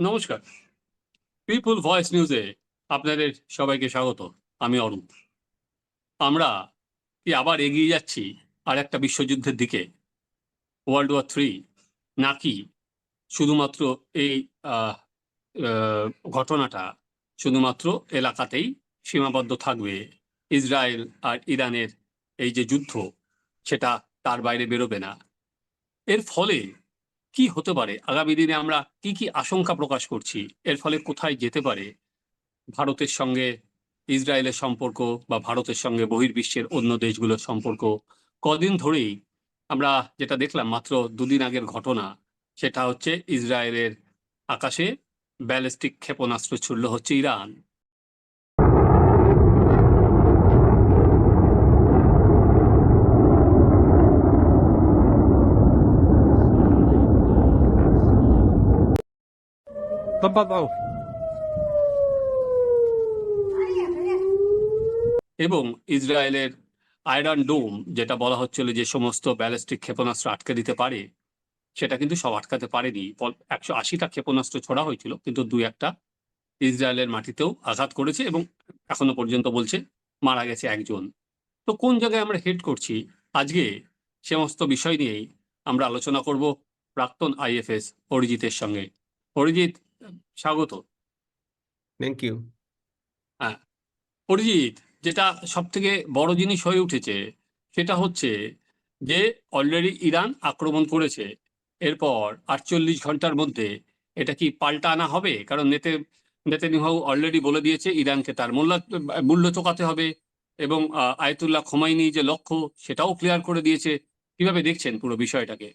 নমস্কার। পিপুল ভয়েস নিউজে আপনাদের সবাইকে স্বাগত। আমি অরূপ আমরা কি আবার এগিয়ে যাচ্ছি আর একটা বিশ্বযুদ্ধের দিকে? ওয়ার্ল্ড ওয়ার থ্রি নাকি শুধুমাত্র এই ঘটনাটা শুধুমাত্র এলাকাতেই সীমাবদ্ধ থাকবে? ইসরায়েল আর ইরানের এই যে যুদ্ধ, সেটা তার বাইরে বেরোবে না। এর ফলে কি হতে পারে? আগামী দিনে আমরা কি কি আশঙ্কা প্রকাশ করছি? এর ফলে কোথায় যেতে পারে? ভারতের সঙ্গে ইসরায়েলের সম্পর্ক বা ভারতের সঙ্গে বহির্বিশ্বের অন্য দেশগুলোর সম্পর্ক কদিন ধরেই আমরা যেটা দেখলাম মাত্র দুদিন আগের ঘটনা, সেটা হচ্ছে ইসরায়েলের আকাশে ব্যালিস্টিক ক্ষেপণাস্ত্র ছুড়ল হচ্ছে ইরান। تفضل এবং ইসরায়েলের আয়রন ডোম যেটা বলা হচ্ছিল যে সমস্ত ব্যালিস্টিক ক্ষেপণাস্ত্র আটকে দিতে পারে সেটা কিন্তু সব আটকাতে পারেনি একশো আশিটা ক্ষেপণাস্ত্র ছোড়া হয়েছিল কিন্তু দুই একটা ইসরায়েলের মাটিতেও আঘাত করেছে এবং এখনো পর্যন্ত বলছে মারা গেছে একজন তো কোন জায়গায় আমরা হেড করছি আজকে সমস্ত বিষয় নিয়েই আমরা আলোচনা করব প্রাক্তন আইএফএস অরিজিতের সঙ্গে অরিজিৎ স্বাগত। থ্যাংক ইউ হ্যাঁ অরিজিৎ যেটা সব থেকে বড় জিনিস হয়ে উঠেছে সেটা হচ্ছে যে অলরেডি ইরান আক্রমণ করেছে এরপর আটচল্লিশ ঘণ্টার মধ্যে এটা কি পাল্টা আনা হবে? কারণ নেতে নেতানিয়াহু অলরেডি বলে দিয়েছে ইরানকে তার মূল্য মূল্য চোকাতে হবে এবং আয়াতুল্লাহ খোমাইনি যে লক্ষ্য সেটাও ক্লিয়ার করে দিয়েছে। কীভাবে দেখছেন পুরো বিষয়টাকে?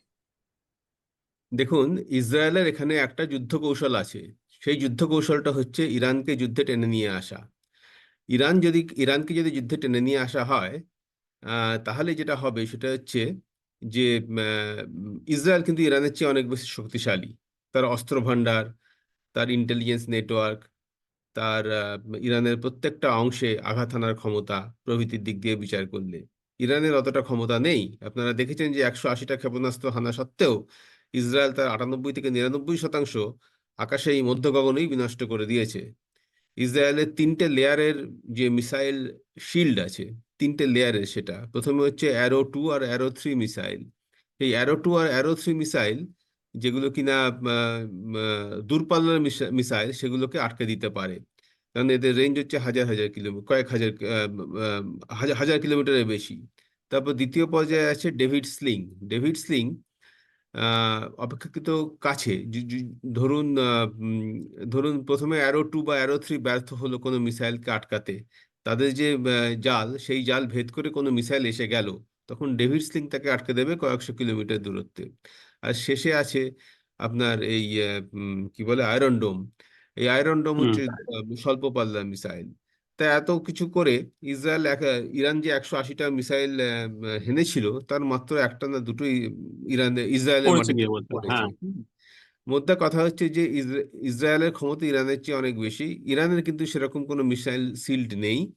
দেখুন, ইসরায়েলের এখানে একটা যুদ্ধ কৌশল আছে। সেই যুদ্ধ কৌশলটা হচ্ছে ইরানকে যুদ্ধে টেনে নিয়ে আসা। ইরান যদি, ইরানকে যদি যুদ্ধে টেনে নিয়ে আসা হয় তাহলে যেটা হবে সেটা হচ্ছে যে ইসরায়েল কিন্তু ইরানের চেয়ে অনেক বেশি শক্তিশালী। তার অস্ত্র ভান্ডার তার ইন্টেলিজেন্স নেটওয়ার্ক তার ইরানের প্রত্যেকটা অংশে আঘাত হানার ক্ষমতা প্রভৃতির দিক দিয়ে বিচার করলে। ইরানের অতটা ক্ষমতা নেই। আপনারা দেখেছেন যে একশো আশিটা ক্ষেপণাস্ত্র হানা সত্ত্বেও ইসরায়েল তার আটানব্বই থেকে নিরানব্বই শতাংশ আকাশে এই মধ্যগগনেই বিনষ্ট করে দিয়েছে। ইসরায়েলের তিনটে লেয়ারের যে মিসাইল শিল্ড আছে, তিনটে লেয়ারের সেটা। প্রথমে হচ্ছে অ্যারো টু আর অ্যারো থ্রি মিসাইল। এই অ্যারো টু আর অ্যারো থ্রি মিসাইল, যেগুলো কিনা দূরপাল্লার মিসাইল, সেগুলোকে আটকে দিতে পারে। কারণ এদের রেঞ্জ হচ্ছে হাজার হাজার কিলোমিটার কয়েক হাজার হাজার হাজার কিলোমিটারের বেশি। তারপর দ্বিতীয় পর্যায়ে আছে ডেভিড স্লিং। ডেভিড স্লিং অপেক্ষাকৃত কাছে। ধরুন ধরুন প্রথমে অ্যারো টু বা অ্যারো থ্রি ব্যর্থ হলো কোনো মিসাইলকে আটকাতে। তাদের যে জাল সেই জাল ভেদ করে কোনো মিসাইল এসে গেল। তখন ডেভিড স্লিং তাকে আটকে দেবে কয়েকশো কিলোমিটার দূরত্বে। আর শেষে আছে আপনার এই কি বলে আয়রন ডোম এই আয়রন ডোম হচ্ছে স্বল্প পাল্লার মিসাইল। তা এত কিছু করে ইসরায়েল এক ইরান যে একশো আশিটা মিসাইল হেনেছিল তার মাত্র একটা না দুটোই ইরান ইসরায়েলের পড়েছে। হ্যাঁ। মোদ্দা কথা হচ্ছে যে ইসরায়েলের ক্ষমতা ইরানের চেয়ে অনেক বেশি। ইরানের কিন্তু সেরকম কোনো মিসাইল শিল্ড নেই।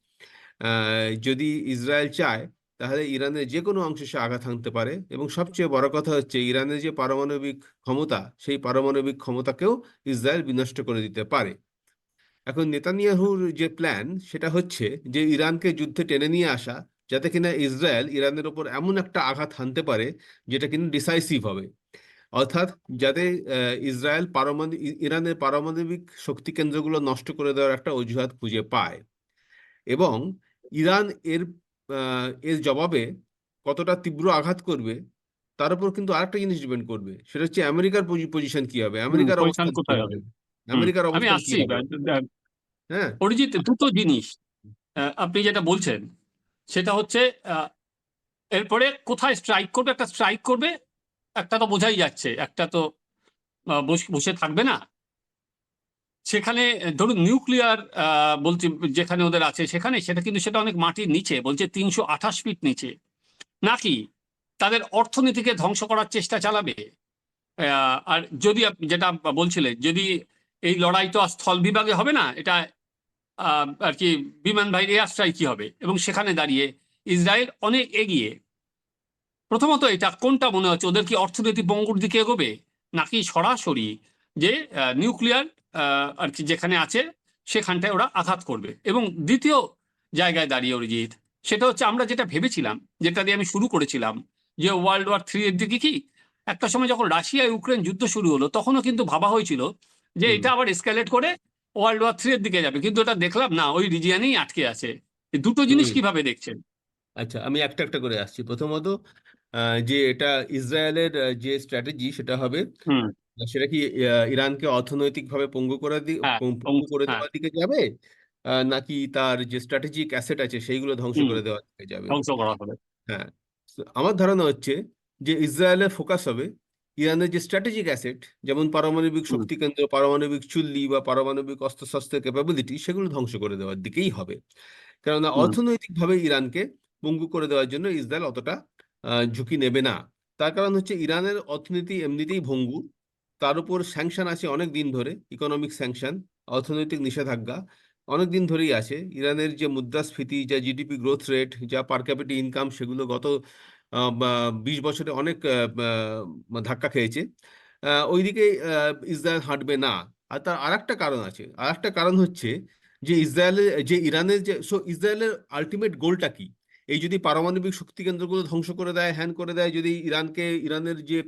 আহ, যদি ইসরায়েল চায় তাহলে ইরানের যে কোনো অংশে সে আঘাত হানতে পারে। এবং সবচেয়ে বড় কথা হচ্ছে ইরানের যে পারমাণবিক ক্ষমতা সেই পারমাণবিক ক্ষমতাকেও ইসরায়েল বিনষ্ট করে দিতে পারে। এখন নেতানিয়াহুর যে প্ল্যান সেটা হচ্ছে যে ইরানকে যুদ্ধে টেনে নিয়ে আসা যাতে কিনা ইসরায়েল ইরানের ওপর এমন একটা আঘাত হানতে পারে যেটা কিনা ডিসাইসিভ হবে। অর্থাৎ যাতে ইসরায়েল পারমাণবিক ইরানের পারমাণবিক শক্তি কেন্দ্রগুলো নষ্ট করে দেওয়ার একটা অজুহাত খুঁজে পায়। এবং ইরান এর এর জবাবে কতটা তীব্র আঘাত করবে তার উপর কিন্তু আরেকটা জিনিস ডিপেন্ড করবে। সেটা হচ্ছে আমেরিকার পজিশন কি হবে? আমেরিকার অবস্থান কোথায় হবে? হবে? আমেরিকার অবস্থান কি হবে? হ্যাঁ। অরিজিৎ, দুটো জিনিস আপনি যেটা বলছেন, সেটা হচ্ছে এরপরে কোথায় স্ট্রাইক করবে? একটা স্ট্রাইক করবে, একটা তো বোঝাই যাচ্ছে, একটা তো বসে থাকবে না। সেখানে, ধরুন নিউক্লিয়ার বলছি, যেখানে ওদের আছে সেখানে, সেটা কিন্তু সেটা অনেক মাটির নিচে, বলছে তিনশো আঠাশ ফিট নিচে। নাকি তাদের অর্থনীতিকে ধ্বংস করার চেষ্টা চালাবে? আর যদি যেটা বলছিলেন যদি এই লড়াই তো আর স্থল বিভাগে হবে না, এটা আর কি বিমান বাহিনী এয়ার স্ট্রাইকই হবে? এবং সেখানে দাঁড়িয়ে ইসরায়েল অনেক এগিয়ে। প্রথমত এটা কোনটা মনে হচ্ছে? ওদের কি অর্থনীতি বঙ্গুর দিকে এগোবে? নাকি সরাসরি যে নিউক্লিয়ার আর কি যেখানে আছে সেখানটায় ওরা আঘাত করবে? এবং দ্বিতীয় জায়গায় দাঁড়িয়ে অরিজিৎ সেটা হচ্ছে আমরা যেটা ভেবেছিলাম যেটা দিয়ে আমি শুরু করেছিলাম যে ওয়ার্ল্ড ওয়ার থ্রি এর দিকে কি একটা সময় যখন রাশিয়া ইউক্রেন যুদ্ধ শুরু হলো তখনও কিন্তু ভাবা হয়েছিল যে এটা আবার এসকালেট করে ওয়ার্ল্ড ওয়ার থ্রি এর দিকে যাবে। কিন্তু এটা দেখলাম না ওই রিজিয়ানেই আটকে আছে। দুটো জিনিস কীভাবে দেখছেন? আচ্ছা আমি একটা একটা করে আসছি। প্রথমত যে এটা ইসরায়েলের যে স্ট্র্যাটেজি সেটা হবে সেটা কি ইরানকে অর্থনৈতিকভাবে পঙ্গু করে দি হ্যাঁ, পঙ্গু পঙ্গু- করে হ্যাঁ। দেওয়ার দিকে যাবে? নাকি তার যে স্ট্র্যাটেজিক অ্যাসেট আছে সেইগুলো ধ্বংস করে দেওয়ার দিকে যাবে? ধ্বংস করা হবে। হ্যাঁ। আমার ধারণা হচ্ছে যে ইসরায়েলের ফোকাস হবে ইরানের যে স্ট্র্যাটেজিক অ্যাসেট যেমন পারমাণবিক। শক্তি কেন্দ্র পারমাণবিক চুল্লি বা পারমাণবিক অস্ত্রশস্ত্রের ক্যাপাবিলিটি সেগুলো ধ্বংস করে দেওয়ার দিকেই হবে। কেননা অর্থনৈতিকভাবে ইরানকে পঙ্গু করে দেওয়ার জন্য ইসরায়েল অতটা ঝুঁকি নেবে না। তার কারণ হচ্ছে ইরানের অর্থনীতি এমনিতেই ভঙ্গুর তার উপর স্যাংশন আছে অনেক দিন ধরে ইকোনমিক স্যাংশন অর্থনৈতিক নিষেধাজ্ঞা অনেক দিন ধরেই আছে। ইরানের যে মুদ্রাস্ফীতি যা জিডিপি গ্রোথ রেট যা পার ক্যাপিটা ইনকাম সেগুলো গত বিশ বছরে অনেক ধাক্কা খেয়েছে। ওইদিকে ইসরায়েল হাঁটবে না। আর তার আর একটা কারণ আছে। আর একটা কারণ হচ্ছে যে, ইসরায়েলের, যে ইরানের যে সো ইসরায়েলের আলটিমেট গোলটা কি? এই যদি পারমাণবিক শক্তি কেন্দ্রগুলো ধ্বংস করে দেয় হ্যান করে দেয় যদি ইরানকে ইরানের যে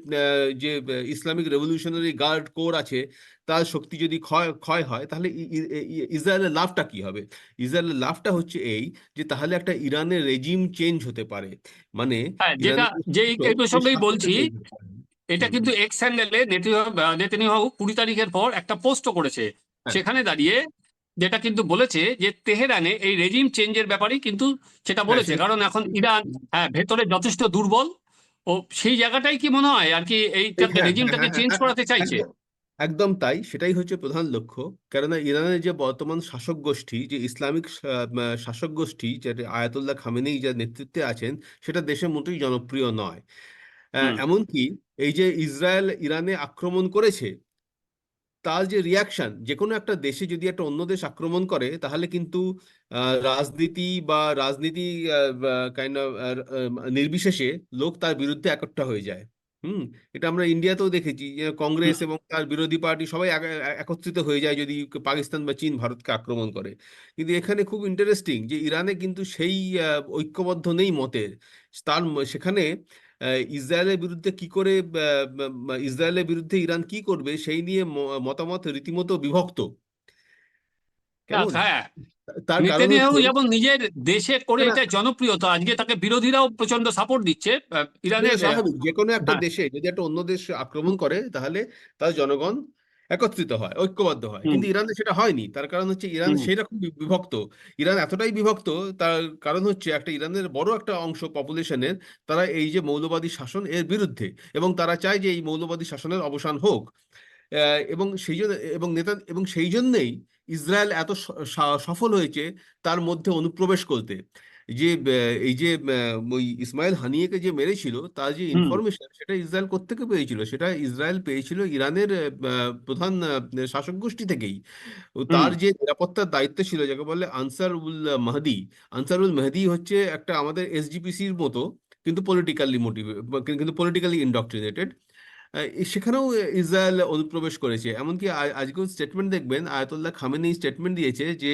যে ইসলামিক রেভলিউশনারি গার্ড কোর আছে তার শক্তি যদি ক্ষয় ক্ষয় হয় তাহলে ইসরায়েলের লাভটা কি হবে ইসরায়েলের লাভটা হচ্ছে এই যে তাহলে একটা ইরানের রেজিম চেঞ্জ হতে পারে মানে হ্যাঁ যেটা যে বলছি। এটা কিন্তু এক্স হ্যান্ডেলে নেতানিয়াহু কুড়ি তারিখের পর একটা পোস্টও করেছে হ্যাঁ। সেখানে দাঁড়িয়ে যেটা কিন্তু বলেছে যে তেহরানে এই রেজিম চেঞ্জের ব্যাপারে কিন্তু সেটা বলেছে। কারণ এখন ইরান হ্যাঁ ভেতরে যথেষ্ট দুর্বল। ও সেই জায়গাটাই কি মনে হয় আর কি হ্যাঁ, রেজিমটাকে হ্যাঁ, চেঞ্জ হ্যাঁ, করাতে চাইছে? একদম- তাই সেটাই হচ্ছে প্রধান লক্ষ্য। কেননা ইরানের যে বর্তমান শাসক গোষ্ঠী যে ইসলামিক শাসক গোষ্ঠী যেটা আয়াতুল্লাহ খামেনেই যার নেতৃত্বে আছেন সেটা দেশে মোটেই জনপ্রিয় নয়। আহ, এমনকি এই যে ইসরায়েল ইরানে আক্রমণ করেছে তার যে রিয়াকশন যে কোনো একটা দেশে যদি একটা অন্য দেশ আক্রমণ করে তাহলে কিন্তু রাজনীতি বা রাজনীতি কাইন্ড অফ নির্বিশেষে লোক তার বিরুদ্ধে একট্টা হয়ে যায়। হুম? এটা আমরা ইন্ডিয়াতেও দেখেছি যে কংগ্রেস এবং তার বিরোধী পার্টি সবাই এক- এক- একত্রিত হয়ে যায় যদি পাকিস্তান বা চীন ভারতকে আক্রমণ করে। কিন্তু এখানে খুব ইন্টারেস্টিং যে ইরানে কিন্তু সেই ঐক্যবদ্ধ নেই মতের। তার সেখানে ইসরায়েলের বিরুদ্ধে কি করে ইসরায়েলের বিরুদ্ধে ইরান কি করবে সেই নিয়ে মতামত রীতিমতো বিভক্ত কেমন হ্যাঁ যেমন নিজের দেশে করে। এটা জনপ্রিয়তা আজকে তাকে বিরোধীরাও প্রচণ্ড সাপোর্ট দিচ্ছে ইরানের যে কোনো একটা হ্যাঁ। দেশে যদি একটা অন্য দেশ আক্রমণ করে তাহলে তার জনগণ একত্রিত হয় ঐক্যবদ্ধ হয়। কিন্তু ইরানে সেটা হয়নি। তার কারণ হচ্ছে ইরান হুম। সেই রকম বিভক্ত। ইরান এতটাই বিভক্ত তার কারণ হচ্ছে একটা ইরানের বড় একটা অংশ পপুলেশনের তারা এই যে মৌলবাদী শাসন এর বিরুদ্ধে এবং তারা চায় যে এই মৌলবাদী শাসনের অবসান হোক। আহ, এবং সেই জন্য এবং নেতা এবং সেই জন্যেই ইসরায়েল এত সফল হয়েছে তার মধ্যে অনুপ্রবেশ করতে। যে এই যে ওই ইসমাইল হানিয়েকে যে মেরেছিল তার যে ইনফরমেশন সেটা ইসরায়েল কোত্থেকে পেয়েছিল? সেটা ইসরায়েল পেয়েছিল ইরানের প্রধান শাসক গোষ্ঠী থেকেই। তার যে নিরাপত্তার দায়িত্ব ছিল যাকে বলে Ansar ul Mahdi. Ansarul Mehdi হচ্ছে একটা আমাদের এসজিপিসির মতো কিন্তু পলিটিক্যালি মোটিভ কিন্তু পলিটিক্যালি ইন্ডক্ট্রিনেটেড সেখানেও ইসরায়েল অনুপ্রবেশ করেছে। এমনকি আজকেও স্টেটমেন্ট দেখবেন আয়াতুল্লাহ খামেনি স্টেটমেন্ট দিয়েছে যে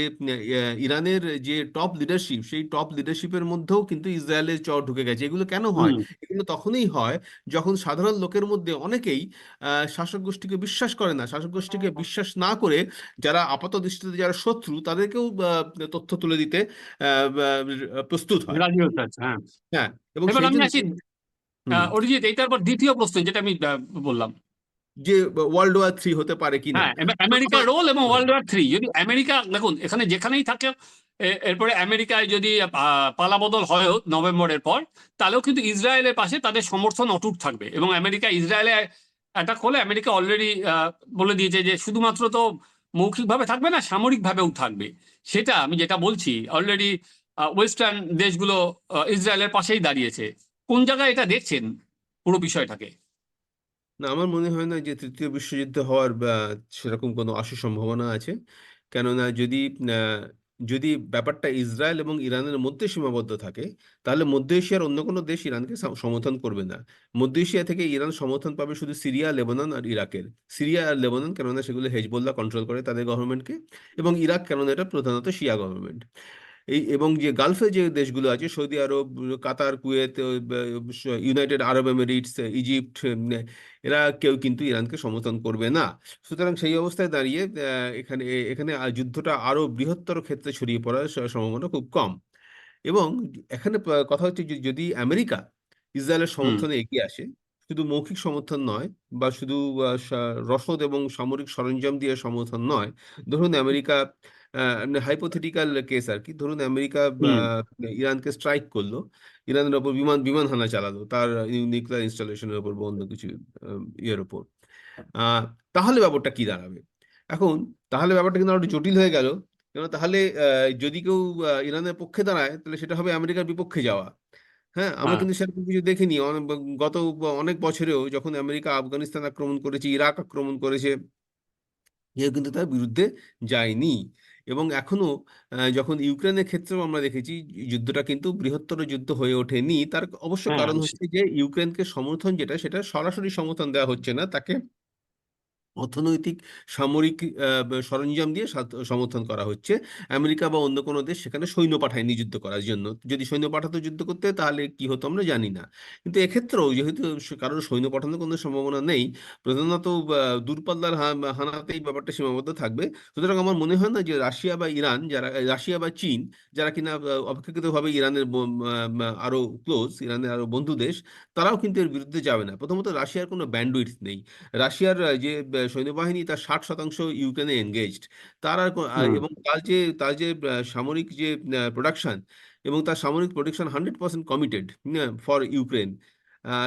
ইরানের যে টপ লিডারশিপ সেই টপ লিডারশিপের মধ্যেও কিন্তু ইসরায়েলের চর ঢুকে গেছে। এগুলো কেন হয়? এগুলো তখনই হয় যখন সাধারণ লোকের মধ্যে অনেকেই আহ, শাসক গোষ্ঠীকে বিশ্বাস করে না। শাসক গোষ্ঠীকে বিশ্বাস না করে যারা আপাত দৃষ্টিতে যারা শত্রু তাদেরকেও আহ, তথ্য তুলে দিতে প্রস্তুত হয়। হ্যাঁ। হ্যাঁ এবং অরিজিৎ এইটার পর দ্বিতীয় প্রশ্ন যেটা আমি বললাম। যে ওয়ার্ল্ড ওয়ার থ্রি হতে পারে কিনা। হ্যাঁ আমেরিকার রোল এবং ওয়ার্ল্ড ওয়ার থ্রি যদি আমেরিকা দেখুন এখানে যেখানেই থাকে এরপরে আমেরিকায় যদি আহ, পালাবদল হয় নভেম্বরের পর তাহলেও কিন্তু ইসরায়েলের পাশে তাদের সমর্থন অটুট থাকবে। এবং আমেরিকা ইসরায়েলে অ্যাটাক হলে আমেরিকা অলরেডি বলে দিয়েছে যে শুধুমাত্র তো মৌখিকভাবে থাকবে না সামরিকভাবেও থাকবে। সেটা আমি যেটা বলছি অলরেডি ওয়েস্টার্ন দেশগুলো আহ, ইসরায়েলের পাশেই দাঁড়িয়েছে। কোন জায়গায় এটা দেখছেন পুরো বিষয়টাকে? না, আমার মনে হয় না যে তৃতীয় বিশ্বযুদ্ধ হওয়ার সেরকম কোনো আশু সম্ভাবনা আছে। কেননা যদি যদি ব্যাপারটা ইসরায়েল এবং ইরানের মধ্যে সীমাবদ্ধ থাকে, তাহলে মধ্য এশিয়ার অন্য কোনো দেশ ইরানকে সমর্থন করবে না। মধ্য এশিয়া থেকে ইরান সমর্থন পাবে শুধু সিরিয়া, লেবানন আর ইরাকের। সিরিয়া আর লেবানন কেননা সেগুলো হেজবোল্লা কন্ট্রোল করে তাদের গভর্নমেন্টকে এবং ইরাক কেননা এটা প্রধানত শিয়া গভর্নমেন্ট এই এবং যে গালফে যে দেশগুলো আছে Saudi Arab Qatar Kuwait United Arab Emirates Egypt এরা কেউ কিন্তু ইরানকে সমর্থন করবে না। সুতরাং সেই অবস্থায় দাঁড়িয়ে এখানে এখানে যুদ্ধটা আরও বৃহত্তর ক্ষেত্রে ছড়িয়ে পড়ার সম্ভাবনা খুব কম। এবং এখানে কথা হচ্ছে যদি আমেরিকা ইসরায়েলের সমর্থনে এগিয়ে আসে শুধু মৌখিক সমর্থন নয় বা শুধু রসদ এবং সামরিক সরঞ্জাম দিয়ে সমর্থন নয় ধরুন আমেরিকা হাইপোথেটিক্যাল কেস আর কি ধরুন আমেরিকা আহ, ইরানকে স্ট্রাইক করল। ইরানের ওপর বিমান বিমান হানা চালালো। তার নিউক্লিয়ার ইনস্টলেশনের উপর বা অন্য কিছু ইয়ের আহ, তাহলে ব্যাপারটা কি দাঁড়াবে? এখন তাহলে ব্যাপারটা কিন্তু আরও জটিল হয়ে গেল। কেন তাহলে যদি কেউ ইরানের পক্ষে দাঁড়ায় তাহলে সেটা হবে আমেরিকার বিপক্ষে যাওয়া। হ্যাঁ? আমরা হ্যাঁ। কিন্তু সেরকম কিছু দেখিনি। গত অনেক বছরেও যখন আমেরিকা আফগানিস্তান আক্রমণ করেছে ইরাক আক্রমণ করেছে কেউ কিন্তু তার বিরুদ্ধে যায়নি। এবং এখনও আহ, যখন ইউক্রেনের ক্ষেত্রেও আমরা দেখেছি যুদ্ধটা কিন্তু বৃহত্তর যুদ্ধ হয়ে ওঠেনি। তার অবশ্য হ্যাঁ কারণ হচ্ছে যে ইউক্রেনকে সমর্থন যেটা সেটা সরাসরি সমর্থন দেওয়া হচ্ছে না। তাকে অর্থনৈতিক সামরিক সরঞ্জাম দিয়ে সমর্থন করা হচ্ছে। আমেরিকা বা অন্য কোনো দেশ সেখানে সৈন্য পাঠায়নি যুদ্ধ করার জন্য। যদি সৈন্য পাঠাতো যুদ্ধ করতে তাহলে কি হতো আমরা জানি না। কিন্তু এক্ষেত্রেও যেহেতু কারোর সৈন্য পাঠানোর কোনো সম্ভাবনা নেই প্রধানত দূরপাল্লার হানাতেই ব্যাপারটা সীমাবদ্ধ থাকবে। সুতরাং আমার মনে হয় না যে রাশিয়া বা ইরান যারা রাশিয়া বা চীন যারা কিনা অপেক্ষাকৃতভাবে ইরানের ব- আহ, আহ, আরও ক্লোজ ইরানের আরও বন্ধু দেশ তারাও কিন্তু এর বিরুদ্ধে যাবে না। প্রথমত রাশিয়ার কোনো ব্যান্ডউইথ নেই। রাশিয়ার যে সৈন্যবাহিনী তার ষাট শতাংশ ইউক্রেনে এনগেজড তার আর এবং তার যে তার যে সামরিক যে প্রোডাকশন এবং তার সামরিক production hundred percent committed for Ukraine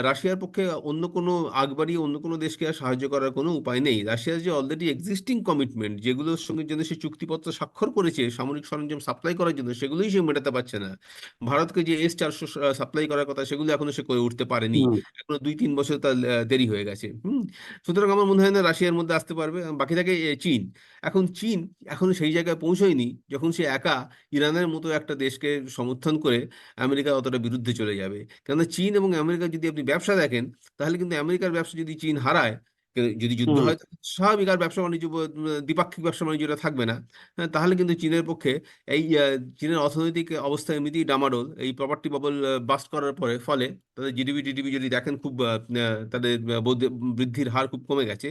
রাশিয়ার পক্ষে অন্য কোনো আগ বাড়িয়ে অন্য কোনো দেশকে আর সাহায্য করার কোনো উপায় নেই। রাশিয়ার যে অলরেডি এক্সিস্টিং কমিটমেন্ট যেগুলোর সঙ্গে জন্য সে চুক্তিপত্র স্বাক্ষর করেছে সামরিক সরঞ্জাম সাপ্লাই করার জন্য সেগুলোই সে মেটাতে পারছে না। ভারতকে যে এস চারশো সাপ্লাই করার কথা সেগুলো এখনও সে করে উঠতে পারেনি। এখনও দুই তিন বছর তার দেরি হয়ে গেছে। হুম। সুতরাং আমার মনে হয় না রাশিয়ার মধ্যে আসতে পারবে। বাকি থাকে চীন। এখন চীন এখনও সেই জায়গায় পৌঁছয়নি যখন সে একা ইরানের মতো একটা দেশকে সমর্থন করে আমেরিকা অতটা বিরুদ্ধে চলে যাবে। কেননা চীন এবং আমেরিকা যদি আপনি ব্যবসা দেখেন তাহলে কিন্তু আমেরিকার ব্যবসা যদি চীন হারায় যদি যুদ্ধ হয় স্বাভাবিক আর ব্যবসা বাণিজ্য দ্বিপাক্ষিক ব্যবসা বাণিজ্যটা থাকবে না। হ্যাঁ, তাহলে কিন্তু চীনের পক্ষে এই চীনের অর্থনৈতিক অবস্থা এমনিতেই ডামাডোল। এই প্রপার্টি বাবল বাস্ট করার পরে ফলে তাদের জিডিপি টিডিপি যদি দেখেন খুব তাদের বৃদ্ধির হার খুব কমে গেছে।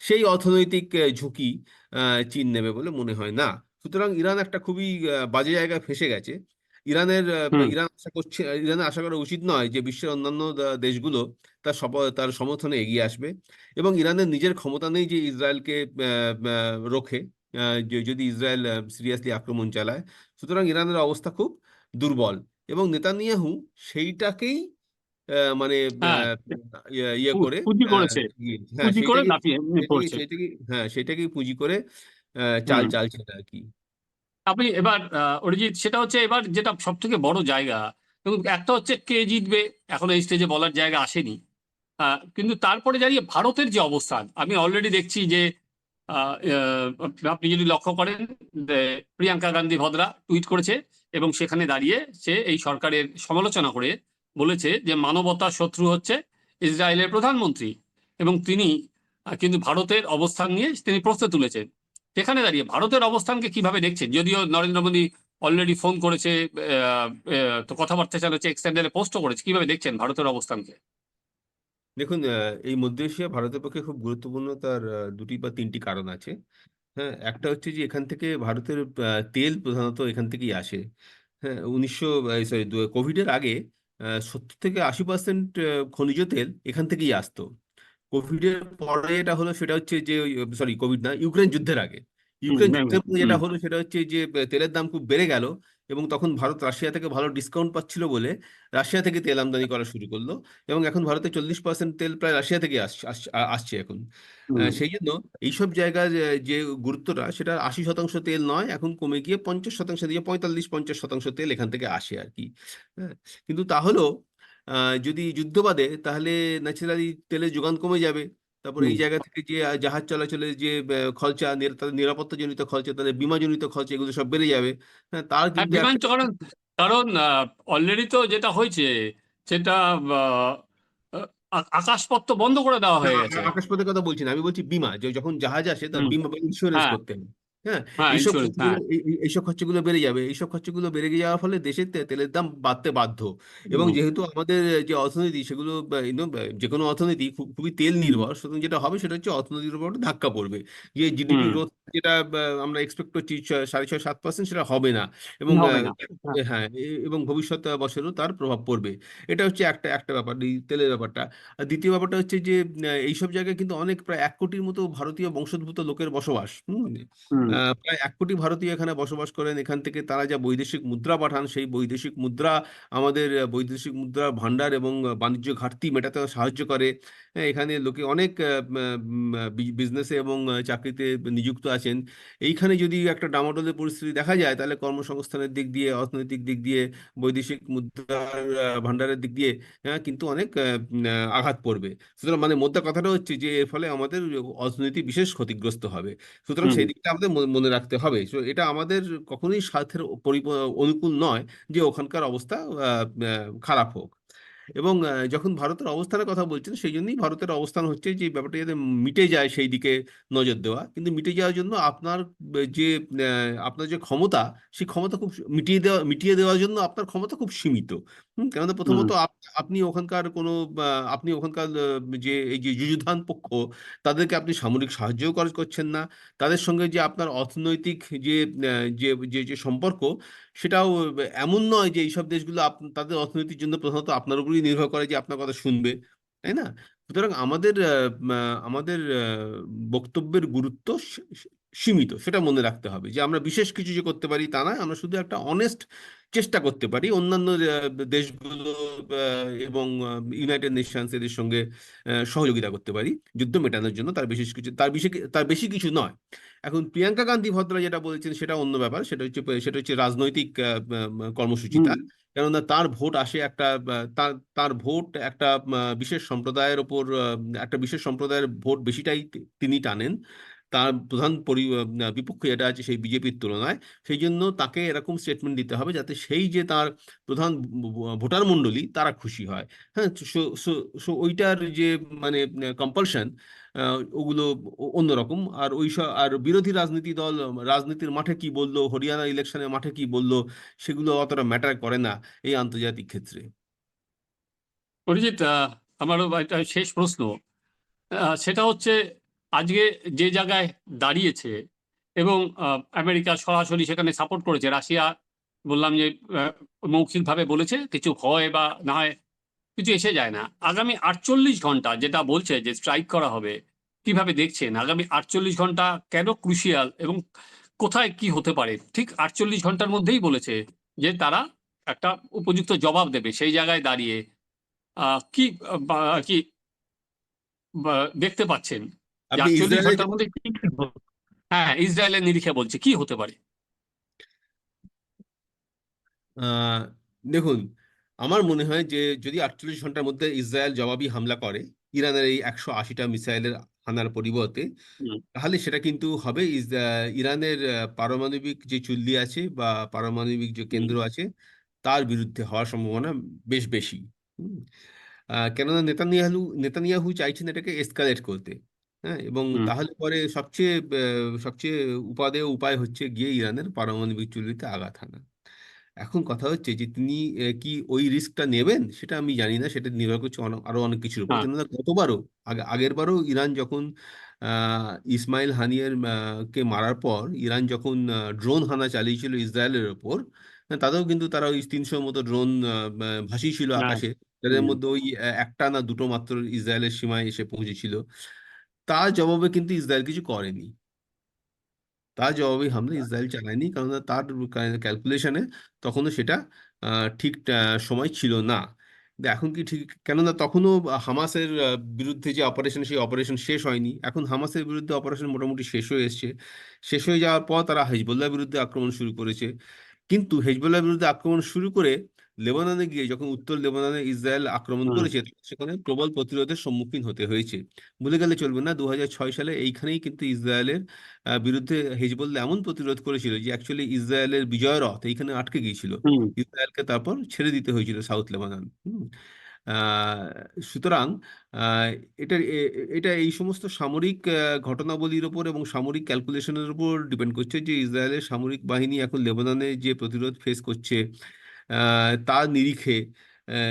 সেই অর্থনৈতিক ঝুঁকি আহ, চীন নেবে বলে মনে হয় না। সুতরাং ইরান একটা খুবই বাজে জায়গায় ফেঁসে গেছে। ইরানের ইরান আশা করছে ইরানের আশা করা উচিত নয় যে বিশ্বের অন্যান্য দেশগুলো তার তার সমর্থনে এগিয়ে আসবে এবং ইরানের নিজের ক্ষমতা নেই যে ইসরায়েলকে রোখে যদি ইসরায়েল সিরিয়াসলি আক্রমণ চালায়। সুতরাং ইরানের অবস্থা খুব দুর্বল এবং নেতানিয়াহু সেইটাকেই আহ, মানে হ্যাঁ ইয়ে ইয়ে করে হ্যাঁ হ্যাঁ সেইটাকেই পুঁজি করে আহ, চাল চালছে আর কি। আপনি এবার অরিজিৎ, সেটা হচ্ছে এবার যেটা সব থেকে বড় জায়গা এবং একটা হচ্ছে কে জিতবে, এখন এই স্টেজে বলার জায়গা আসেনি। কিন্তু তারপরে দাঁড়িয়ে ভারতের যে অবস্থান, আমি অলরেডি দেখছি যে আপনি যদি লক্ষ্য করেন প্রিয়াঙ্কা গান্ধী ভদ্রা টুইট করেছে এবং সেখানে দাঁড়িয়ে সে এই সরকারের সমালোচনা করে বলেছে যে মানবতার শত্রু হচ্ছে ইসরায়েলের প্রধানমন্ত্রী এবং তিনি কিন্তু ভারতের অবস্থান নিয়ে তিনি প্রশ্ন তুলেছেন। সেখানে দাঁড়িয়ে ভারতের অবস্থানকে কীভাবে দেখছেন? যদিও নরেন্দ্র মোদী অলরেডি ফোন করেছে তো কথাবার্তা চালাচ্ছে এক্সটেন্ডারে পোস্টও করেছে। কীভাবে দেখছেন ভারতের অবস্থানকে? দেখুন এই মধ্য এশিয়া ভারতের পক্ষে খুব গুরুত্বপূর্ণ তার দুটি বা তিনটি কারণ আছে। হ্যাঁ একটা হচ্ছে যে এখান থেকে ভারতের তেল প্রধানত এখান থেকেই আসে। হ্যাঁ উনিশশো সরি কোভিডের আগে সত্তর থেকে আশি পার্সেন্ট খনিজ তেল এখান থেকেই আসতো। কোভিডের পরে যেটা হলো সেটা হচ্ছে যে সরি কোভিড না ইউক্রেন যুদ্ধের আগে। ইউক্রেন যুদ্ধের পরে যেটা হলো সেটা হচ্ছে যে তেলের দাম খুব বেড়ে গেল এবং তখন ভারত রাশিয়া থেকে ভালো ডিসকাউন্ট পাচ্ছিল বলে রাশিয়া থেকে তেল আমদানি করা শুরু করল এবং এখন ভারতে চল্লিশ পার্সেন্ট তেল প্রায় রাশিয়া থেকে আসছে আসছে এখন। সেই জন্য এইসব জায়গার যে গুরুত্বটা সেটা আশি শতাংশ তেল নয় এখন কমে গিয়ে পঞ্চাশ শতাংশ দিয়ে পঁয়তাল্লিশ পঞ্চাশ শতাংশ তেল এখান থেকে আসে আর কি। হ্যাঁ কিন্তু তাহলেও যদি যুদ্ধ বাধে তাহলে ন্যাচারালি তেলের যোগান কমে যাবে। তারপর এই জায়গা থেকে যে জাহাজ চলাচলের যে খরচা তাদের নিরাপত্তাজনিত খরচা তাদের বিমাজনিত খরচা এগুলো সব বেড়ে যাবে। হ্যাঁ তার কিন্তু কারণ কারণ অলরেডি তো যেটা হয়েছে সেটা আকাশপথ বন্ধ করে দেওয়া হয়ে গেছে। আকাশপথের কথা বলছি না। আমি বলছি বিমা যে যখন জাহাজ আসে তার বিমা ইন্স্যুরেন্স হ্যাঁ। করতে হবে। হ্যাঁ? হ্যাঁ এইসব খরচগুলো হ্যাঁ। এই- এই- এইসব খরচাগুলো বেড়ে যাবে। এইসব খরচাগুলো বেড়ে যাওয়ার ফলে দেশের তে- তেলের দাম বাড়তে বাধ্য। এবং হুম। যেহেতু আমাদের যে অর্থনীতি সেগুলো বা, you know, বা, যে কোনো অর্থনীতি খুব- খুবই তেল নির্ভর সুতরাং যেটা হবে সেটা হচ্ছে অর্থনীতির উপর একটা ধাক্কা পড়বে। যে জিডিপি হুম, গ্রোথ যেটা বা, আমরা এক্সপেক্ট করছি সাড়ে ছয় সাত পার্সেন্ট সেটা হবে না। এবং হবে না। হ্যাঁ। হ্যাঁ এ- এবং ভবিষ্যৎ বছরেও তার প্রভাব পড়বে। এটা হচ্ছে একটা একটা ব্যাপার এই তেলের ব্যাপারটা। আর দ্বিতীয় ব্যাপারটা হচ্ছে যে আহ, এইসব জায়গায় কিন্তু অনেক প্রায় এক কোটির মতো ভারতীয় বংশোদ্ভূত লোকের বসবাস। হুম? হুম। প্রায় এক কোটি ভারতীয় এখানে বসবাস করেন। এখান থেকে তারা যা বৈদেশিক মুদ্রা পাঠান সেই বৈদেশিক মুদ্রা আমাদের বৈদেশিক মুদ্রার ভান্ডার এবং বাণিজ্য ঘাটতি মেটাতে সাহায্য করে। হ্যাঁ, এখানে লোকে অনেক বিজনেসে এবং চাকরিতে নিযুক্ত আছেন। এইখানে যদি একটা ডামাডোলের পরিস্থিতি দেখা যায় তাহলে কর্মসংস্থানের দিক দিয়ে অর্থনৈতিক দিক দিয়ে বৈদেশিক মুদ্রার আহ, ভান্ডারের দিক দিয়ে হ্যাঁ, কিন্তু অনেক আঘাত পড়বে। সুতরাং মানে মোদ্দা কথাটা হচ্ছে যে এর ফলে আমাদের অর্থনীতি বিশেষ ক্ষতিগ্রস্ত হবে। সুতরাং সেই দিকটা আমাদের মনে রাখতে হবে। এটা আমাদের কখনোই স্বার্থের অনুকূল নয় যে ওখানকার অবস্থা খারাপ হোক। এবং যখন ভারতের অবস্থানের কথা বলছেন, সেই জন্যই ভারতের অবস্থান হচ্ছে যে, ব্যাপারটা যাতে মিটে যায় সেই দিকে নজর দেওয়া। কিন্তু মিটে যাওয়ার জন্য আপনার যে আপনার যে ক্ষমতা, সেই ক্ষমতা খুব মিটিয়ে দেওয়া, মিটিয়ে দেওয়ার জন্য আপনার ক্ষমতা খুব সীমিত। হুম, কেননা প্রথমত আপ- আপনি ওখানকার কোনো আপনি ওখানকার যে এই যে যুযুধান পক্ষ তাদেরকে আপনি সামরিক সাহায্যও কর- করছেন না। তাদের সঙ্গে যে আপনার অর্থনৈতিক যে আহ, যে যে যে সম্পর্ক সেটাও এমন নয় যে এইসব দেশগুলো আপ- তাদের অর্থনীতির জন্য প্রধানত আপনার উপরই নির্ভর করে যে আপনার কথা শুনবে তাই না? সুতরাং আমাদের আহ, আহ, আমাদের আহ, বক্তব্যের গুরুত্ব সীমিত সেটা মনে রাখতে হবে। যে আমরা বিশেষ কিছু যে করতে পারি তা নয় আমরা শুধু একটা অনেস্ট চেষ্টা করতে পারি। অন্যান্য দেশগুলো এবং ইউনাইটেড নেশনস এদের সঙ্গে সহযোগিতা করতে পারি। যুদ্ধ মেটানোর জন্য তার বিশেষ কিছু তার বেশি তার বেশি কিছু নয়। এখন প্রিয়াঙ্কা গান্ধী ভদ্রা যেটা বলেছেন সেটা অন্য ব্যাপার। সেটা হচ্ছে সেটা হচ্ছে রাজনৈতিক কর্মসূচি তার। কেননা তার ভোট আসে একটা তার তার ভোট একটা বিশেষ সম্প্রদায়ের ওপর একটা বিশেষ সম্প্রদায়ের ভোট বেশিটাই তিনি টানেন। তার প্রধান বিপক্ষ যেটা আছে সেই বিজেপির তুলনায়, সেই জন্য তাকে এরকম স্টেটমেন্ট দিতে হবে যাতে সেই যে তার প্রধান ভোটার মণ্ডলী তারা খুশি হয়। হ্যাঁ সো ওইটার যে মানে কম্পালশন ওগুলো অন্যরকম। আর ওই আর বিরোধী রাজনীতি দল, রাজনীতির মাঠে কি বলল, হরিয়ানা ইলেকশনের মাঠে কি বলল, সেগুলো অতটা ম্যাটার করে না এই আন্তর্জাতিক ক্ষেত্রে। অরিজিৎ আমারও শেষ প্রশ্ন। সেটা হচ্ছে আজকে যে জায়গায় দাঁড়িয়েছে এবং আমেরিকা সরাসরি সেখানে সাপোর্ট করেছে, রাশিয়া বললাম যে মৌখিকভাবে বলেছে, কিছু হয় বা না হয় কিছু এসে যায় না। আগামী আটচল্লিশ ঘণ্টা যেটা বলছে যে স্ট্রাইক করা হবে, কীভাবে দেখছেন? আগামী আটচল্লিশ ঘণ্টা কেন ক্রুশিয়াল এবং কোথায় কি হতে পারে? ঠিক আটচল্লিশ ঘণ্টার মধ্যেই বলেছে যে তারা একটা উপযুক্ত জবাব দেবে সেই জায়গায় দাঁড়িয়ে কি কি দেখতে পাচ্ছেন। আপনি ইসরায়েলের হ্যাঁ ইসরায়েলের নিরিখে বলছে কি হতে পারে? আহ, দেখুন আমার মনে হয় যে যদি আটচল্লিশ ঘণ্টার মধ্যে ইসরায়েল জবাবি হামলা করে ইরানের এই একশো আশিটা মিসাইলের হানার পরিবর্তে তাহলে সেটা কিন্তু হবে আহ, ইরানের পারমাণবিক যে চুল্লি আছে বা পারমাণবিক যে কেন্দ্র আছে তার বিরুদ্ধে হওয়ার সম্ভাবনা বেশ বেশি। হুম। আহ, কেননা নেতানিয়াহু নেতানিয়াহু চাইছেন এটাকে এসকালেট করতে। হ্যাঁ? এবং তাহলে পরে সবচেয়ে সবচেয়ে উপাদেয় উপায় হচ্ছে গিয়ে ইরানের পারমাণবিক চুল্লিতে আঘাত হানা। এখন কথা হচ্ছে যে তিনি কি ওই রিস্কটা নেবেন? সেটা আমি জানি না। সেটা নির্ভর করছে আরও অনেক কিছুর উপর। হ্যাঁ। কেননা গতবারও আগে আগের বারও ইরান যখন আহ, ইসমাইল হানিয়ের কে মারার পর ইরান যখন ড্রোন হানা চালিয়েছিল ইসরায়েলের ওপর হ্যাঁ, তাতেও কিন্তু তারা ওই তিনশোর মতো ড্রোন ভাসিয়েছিল হ্যাঁ। আকাশে। তাদের মধ্যে ওই একটা না দুটো মাত্র ইসরায়েলের সীমায় এসে পৌঁছেছিল। তার জবাবে কিন্তু ইসরায়েল কিছু করেনি। তার জবাবে হামলা ইসরায়েল চালায়নি কারণ তার ক্যালকুলেশনে তখনও সেটা ঠিক সময় ছিল না। এখন কি ঠিক কেননা তখনও হামাসের বিরুদ্ধে যে অপারেশন সেই অপারেশন শেষ হয়নি। এখন হামাসের বিরুদ্ধে অপারেশন মোটামুটি শেষ হয়ে এসছে। শেষ হয়ে যাওয়ার পর তারা হিজবুল্লাহর বিরুদ্ধে আক্রমণ শুরু করেছে। কিন্তু হেজবুল্লাহর বিরুদ্ধে আক্রমণ শুরু করে লেবাননে গিয়ে যখন উত্তর লেবাননে ইসরায়েল আক্রমণ করেছে সেখানে প্রবল প্রতিরোধের সম্মুখীন হতে হয়েছে। ভুলে গেলে চলবে না দু হাজার ছয় সালে এইখানেই কিন্তু ইসরায়েলের বিরুদ্ধে হেজবুল্লাহ এমন প্রতিরোধ করেছিল যে অ্যাকচুয়ালি ইসরায়েলের বিজয় রথ এইখানে আটকে গিয়েছিল। ইসরায়েলকে তারপর ছেড়ে দিতে হয়েছিল সাউথ লেবানন সুতরাং এটা এটা এই সমস্ত সামরিক ঘটনাবলীর ওপর এবং সামরিক ক্যালকুলেশনের উপর ডিপেন্ড করছে যে ইসরায়েলের সামরিক বাহিনী এখন লেবাননে যে প্রতিরোধ ফেস করছে তার নিরিখে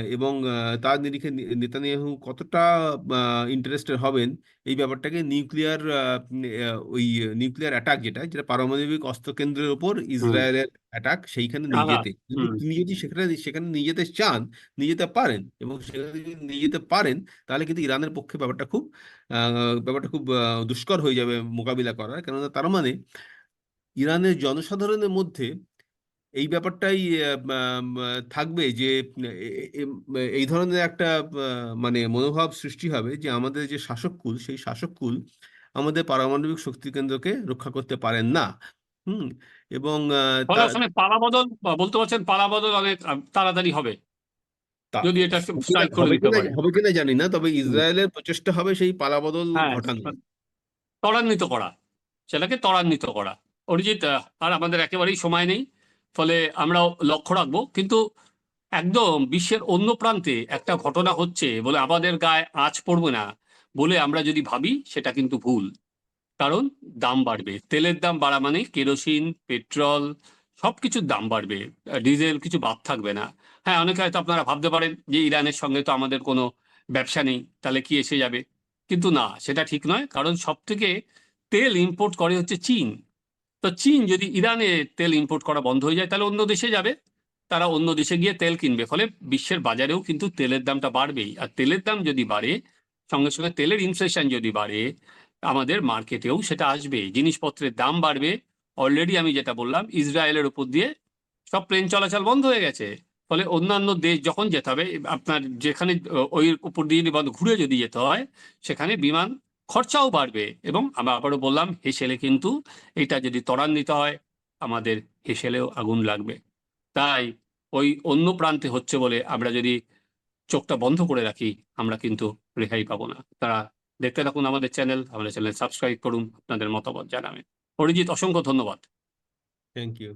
এবং তার নিরিখে নেতানিয়াহু কতটা ইন্টারেস্টেড হবেন এই ব্যাপারটাকে নিউক্লিয়ার ওই নিউক্লিয়ার অ্যাটাক যেটা যেটা পারমাণবিক অস্ত্রকেন্দ্রের উপর হুম। ইসরায়েলের অ্যাটাক সেইখানে নিয়ে যেতে। তিনি যদি সেখানে সেখানে নিয়ে যেতে চান নিয়ে যেতে পারেন এবং সেখানে যদি নিয়ে যেতে পারেন তাহলে কিন্তু ইরানের পক্ষে ব্যাপারটা খুব ব্যাপারটা খুব দুষ্কর হয়ে যাবে মোকাবিলা করার। কেননা তার মানে ইরানের জনসাধারণের মধ্যে এই ব্যাপারটাই থাকবে যে এই ধরনের একটা মানে মনোভাব সৃষ্টি হবে যে আমাদের যে শাসককুল সেই শাসককুল আমাদের পারমাণবিক শক্তি কেন্দ্রকে রক্ষা করতে পারেন না। হুম? এবং আহ, ফলে তা পালাবদল বলতে পারছেন পালাবদল অনেক তাড়াতাড়ি হবে। যদি এটা কিনা হবে কিনা জানি না তবে ইসরায়েলের প্রচেষ্টা হবে সেই পালাবদল হ্যাঁ ঘটানো। ত্বরান্বিত করা। সেটাকে ত্বরান্বিত করা। অরিজিৎ আর আমাদের একেবারেই সময় নেই। ফলে আমরাও লক্ষ্য রাখব। কিন্তু একদম বিশ্বের অন্য প্রান্তে একটা ঘটনা হচ্ছে বলে আমাদের গায়ে আঁচ পড়বে না বলে আমরা যদি ভাবি, সেটা কিন্তু ভুল। কারণ দাম বাড়বে। তেলের দাম বাড়া মানে কেরোসিন, পেট্রোল সব কিছুর দাম বাড়বে। ডিজেল, কিছু বাদ থাকবে না। হ্যাঁ অনেকে হয়তো আপনারা ভাবতে পারেন যে ইরানের সঙ্গে তো আমাদের কোনো ব্যবসা নেই, তাহলে কি এসে যাবে? কিন্তু না, সেটা ঠিক নয়। কারণ সব থেকে তেল ইম্পোর্ট করে হচ্ছে চীন। তো চীন যদি ইরানে তেল ইম্পোর্ট করা বন্ধ হয়ে যায়, তাহলে অন্য দেশে যাবে। তারা অন্য দেশে গিয়ে তেল কিনবে। ফলে বিশ্বের বাজারেও কিন্তু তেলের দামটা বাড়বেই। আর তেলের দাম যদি বাড়ে, সঙ্গে সঙ্গে তেলের ইনফ্লেশন যদি বাড়ে, আমাদের মার্কেটেও সেটা আসবে জিনিসপত্রের দাম বাড়বে। অলরেডি আমি যেটা বললাম, ইসরায়েলের উপর দিয়ে সব প্লেন চলাচল বন্ধ হয়ে গেছে। ফলে অন্যান্য দেশ যখন যেতে হবে, আপনার যেখানে ওই উপর দিয়ে ঘুরে যদি যেতে হয়, সেখানে বিমান খরচাও বাড়বে এবং আমি আবারও বললাম, হেসেলে কিন্তু এটা যদি ত্বরান্বিত হয়, আমাদের হেসেলেও আগুন লাগবে। তাই ওই অন্য প্রান্তে হচ্ছে বলে আমরা যদি চোখটা বন্ধ করে রাখি, আমরা কিন্তু রেহাই পাবো না। তারা দেখতে থাকুন আমাদের চ্যানেল আমাদের চ্যানেল সাবস্ক্রাইব করুন, আপনাদের মতামত জানাবেন। অরিজিৎ, অসংখ্য ধন্যবাদ। Thank you